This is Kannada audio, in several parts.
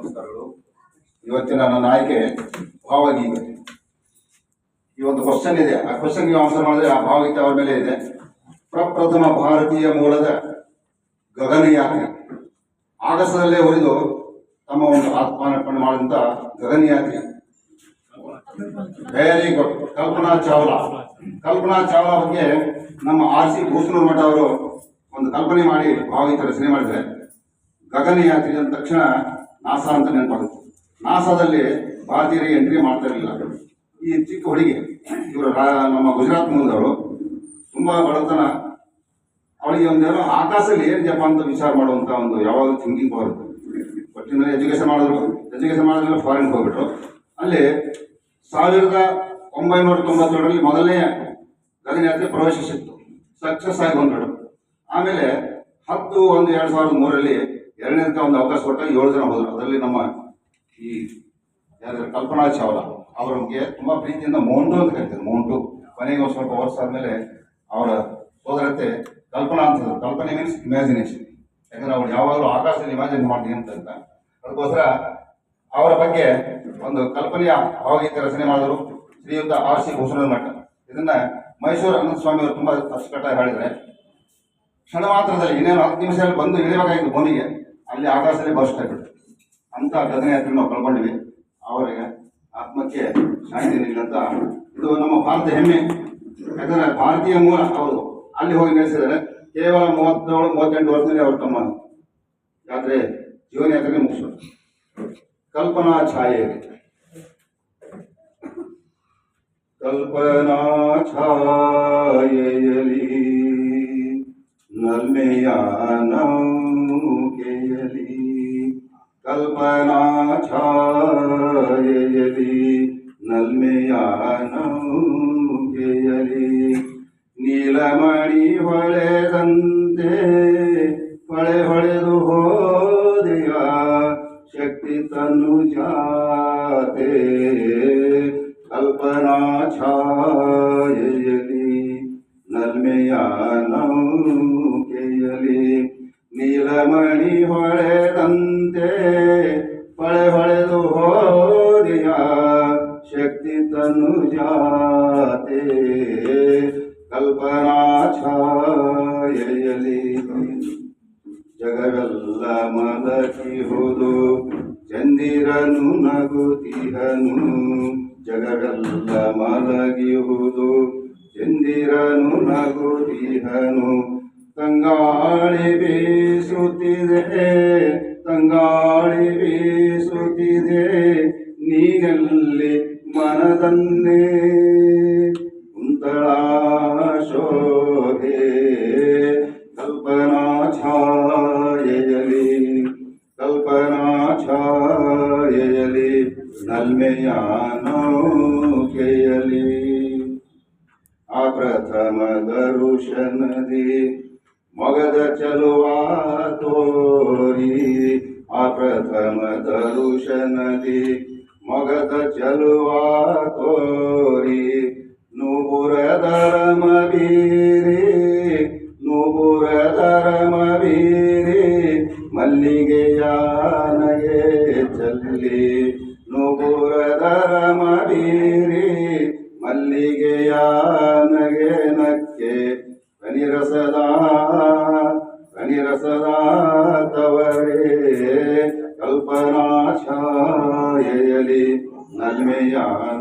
ನಮಸ್ಕಾರಗಳು ಇವತ್ತಿನ ನನ್ನ ಆಯ್ಕೆ ಭಾವಗೀತೆ. ಈ ಒಂದು ಕ್ವಶನ್ ಇದೆ. ಆ ಕ್ವಶನ್ಗೆ ಆನ್ಸರ್ ಮಾಡಿದ್ರೆ ಆ ಭಾವಗೀತೆ ಅವರ ಮೇಲೆ ಇದೆ. ಪ್ರಪ್ರಥಮ ಭಾರತೀಯ ಮೂಲದ ಗಗನಯಾತ್ರಿ ಆಗಸದಲ್ಲೇ ಉರಿದು ತಮ್ಮ ಒಂದು ಆತ್ಮಾರ್ಪಣೆ ಮಾಡಿದಂತ ಗಗನಯಾತ್ರಿ ವೆರಿ ಗುಡ್ ಕಲ್ಪನಾ ಚಾವ್ಲಾ. ಕಲ್ಪನಾ ಚಾವ್ಲಾ ಬಗ್ಗೆ ನಮ್ಮ ಆರ್ ಸಿ ಭೂಷಣ ಮಠ ಅವರು ಒಂದು ಕಲ್ಪನೆ ಮಾಡಿ ಭಾವಗೀತೆ ರಚನೆ ಮಾಡಿದ್ರೆ ಗಗನಯಾತ್ರಿ ಅಂದ ತಕ್ಷಣ ನಾಸಾ ಅಂತ ನೆನಪಾಗುತ್ತೆ. ನಾಸಾದಲ್ಲಿ ಭಾರತೀಯರಿಗೆ ಎಂಟ್ರಿ ಮಾಡ್ತಾ ಇರಲಿಲ್ಲ. ಈ ಚಿಕ್ಕ ಹುಡುಗಿ, ಇವರು ನಮ್ಮ ಗುಜರಾತ್ ಮೂಲದವರು, ತುಂಬಾ ಬಡತನ. ಅವಳಿಗೆ ಒಂದೇನೋ ಆಕಾಶದಲ್ಲಿ ಏನ್ ಜಪ ಅಂತ ವಿಚಾರ ಮಾಡುವಂತ ಒಂದು ಯಾವಾಗಲೂ ಥಿಂಕಿಂಗ್ ಬರುತ್ತೆ. ಒಟ್ಟಿನಲ್ಲಿ ಎಜುಕೇಶನ್ ಮಾಡಿದ್ರು. ಎಜುಕೇಶನ್ ಮಾಡಿದ್ರೆ ಫಾರಿನ್ ಹೋಗ್ಬಿಟ್ರು. ಅಲ್ಲಿ ಸಾವಿರದ ಒಂಬೈನೂರ ತೊಂಬತ್ತೇಳರಲ್ಲಿ ಮೊದಲನೇ ಗಗನಯಾತ್ರೆ ಪ್ರವೇಶಿಸಿತ್ತು. ಸಕ್ಸಸ್ ಆಗಿ ಆಮೇಲೆ ಹತ್ತು ಒಂದು ಎರಡು ಸಾವಿರದ ಮೂರರಲ್ಲಿ ಎರಡನೇದಕ್ಕ ಒಂದು ಅವಕಾಶ ಕೊಟ್ಟ ಏಳು ಜನ ಹೋದ್ರು. ಅದರಲ್ಲಿ ನಮ್ಮ ಈ ಯಾರು ಕಲ್ಪನಾ ಚಾವ್ಲಾ ಅವರಿಗೆ ತುಂಬಾ ಪ್ರೀತಿಯಿಂದ ಮೌಂಟು ಅಂತ ಕರಿತಾರೆ ಮೌಂಟು. ಕೊನೆಗೆ ಒಂದು ಸ್ವಲ್ಪ ವರ್ಷ ಆದಮೇಲೆ ಅವರ ಸೋದರತೆ ಕಲ್ಪನಾ ಅಂತ ಕಲ್ಪನೆ ಮೀನ್ಸ್ ಇಮ್ಯಾಜಿನೇಷನ್ ಯಾಕಂದ್ರೆ ಅವ್ರು ಯಾವಾಗಲೂ ಆಕಾಶದಲ್ಲಿ ಇಮ್ಯಾಜಿನ್ ಮಾಡಿ ಅಂತ ಅಂತ. ಅದಕ್ಕೋಸ್ಕರ ಅವರ ಬಗ್ಗೆ ಒಂದು ಕಲ್ಪನೆಯ ಭಾವಗೀತೆ ರಚನೆ ಮಾಡಿದರು ಶ್ರೀಯುತ ಆರ್ ಸಿ ಭೂಷಣ ಮಠ. ಇದನ್ನ ಮೈಸೂರು ಅನಂತ ಸ್ವಾಮಿ ಅವರು ತುಂಬಾ ಅಚ್ಚುಕಟ್ಟಾಗಿ ಹೇಳಿದ್ರೆ ಕ್ಷಣ ಮಾತ್ರದಲ್ಲಿ ಇನ್ನೇನು ಹತ್ತು ನಿಮಿಷದಲ್ಲಿ ಬಂದು ಇಳಿಬೇಕಾಗಿತ್ತು ಭೂಮಿಗೆ ಅಲ್ಲಿ ಆಕಾಶದಲ್ಲಿ ಬರ್ಸ್ಟ್ ಆಗ್ಬಿಟ್ಟು ಅಂತ ಗಗನಯಾತ್ರೆ ನಾವು ಕಳ್ಕೊಂಡ್ವಿ. ಅವರಿಗೆ ಆತ್ಮಕ್ಕೆ ಶಾಂತಿ ನೀಡಿದಂತ ಇದು ನಮ್ಮ ಭಾರತ ಹೆಮ್ಮೆ. ಯಾಕಂದ್ರೆ ಭಾರತೀಯ ಮೂಲ ಅವರು ಅಲ್ಲಿ ಹೋಗಿ ನಡೆಸಿದರೆ ಕೇವಲ ಮೂವತ್ತೇಳು, ಮೂವತ್ತೆಂಟು ವರ್ಷದಲ್ಲಿ ಅವರು ತಮ್ಮ ಯಾತ್ರೆ ಜೀವನ ಯಾತ್ರೆ ಮುಗಿಸಿದ್ರು. ಕಲ್ಪನಾ ಛಾಯೆ. ಕಲ್ಪನಾ ಛಾಯೆಯಲಿ ನಲ್ಮೆಯ ನೌಕೆಯಲಿ ಛಾಯೆಯಲಿ ನಲ್ಮೆಯ ನೌಕೆಯಲಿ ನೀಲಮಣಿ ಹೊಳೆದಂತೆ ಹೊಳೆ ಹೊಳೆದು ಹೋದೆಯ ಶಕ್ತಿ ತನ್ನು ಜಾತೆ. ಕಲ್ಪನಾ ಛಾಯೆಯಲಿ ನಲ್ಮೆಯ ನೌಕೆಯಲಿ शक्ति ಶಕ್ತಿ ತನು ಜಾತೆ. ಕಲ್ಪನಾ ಛಾಯೆಯಲಿ ಜಗವೆಲ್ಲ ಮಲಕಿಹುದು ಚಂದಿರನು ನಗುತಿಹನು. ಜಗವೆಲ್ಲ ಮಲಗಿಹುದು ಚಂದಿರನು ನಗುತಿಹನು. ತಂಗಾಳಿ ಬೀಸುತ್ತಿದೆ ತಂಗಾಳಿ ಬೀಸುತ್ತಿದೆ ನೀನಲ್ಲಿ ಮನದನ್ನೇ ಕುಂತಳ ಶೋಭೆ ಕಲ್ಪನಾ ಛಾಯೆಯಲಿ ಕಲ್ಪನಾ ಛಾಯೆಯಲಿ ನಲ್ಮೆಯ ನೌಕೆಯಲಿ ಆ ಪ್ರಥಮ ದರುಶನದಿ ಮೊಗದ ಚಲುವಾತೋ ಪ್ರಥಮ ದರುಶನದಿ ಮೊಗದ ಚಲುವಾ ತೋರಿ ನೂಪುರದರಮ ಬೀರಿ ಧರ್ಮ ಬೀರಿ, ಮಲ್ಲಿಗೆಯ ನಗೆ ಚಲ್ಲಿ ನೂಪುರದರಮ ಬೀರಿ, ಮಲ್ಲಿಗೆಯ ನಕ್ಕೆ ಕನಿರಸದ ತವರೇ. ಕಲ್ಪನಾ ಛಾಯೆಯಲಿ ನಲ್ಮೆಯ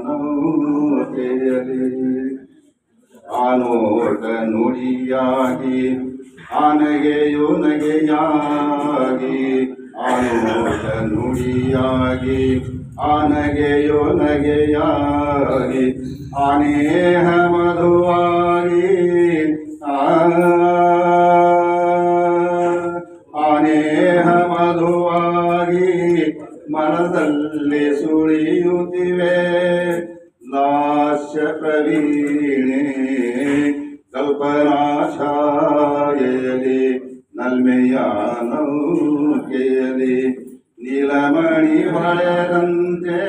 ನೌಕೆಯಲಿ ಆನೋಟ ನುಡಿಯಾಗಿ ಆನಗೆಯು ನಗೆಯಾಗಿ ಆನೋಟ ನುಡಿಯಾಗಿ ಆನಗೆಯೋ ನಗೆಯಾಗಿ ಆನೇಹ ಮಧುವಾಗಿ ಆ ಲಾಸ್ಯ ಪ್ರವೀಣೆ ಕಲ್ಪನಾ ಛಾಯೆಯಲಿ ನಲ್ಮೆಯ ನೌಕೆಯಲಿ ನೀಲಮಣಿ ಹೊಳೆದಂತೆ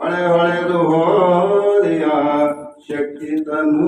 ಹೊಳೆ ಹೊಳೆದು ಹೋದೆಯ ಶಕ್ತಿ ತನು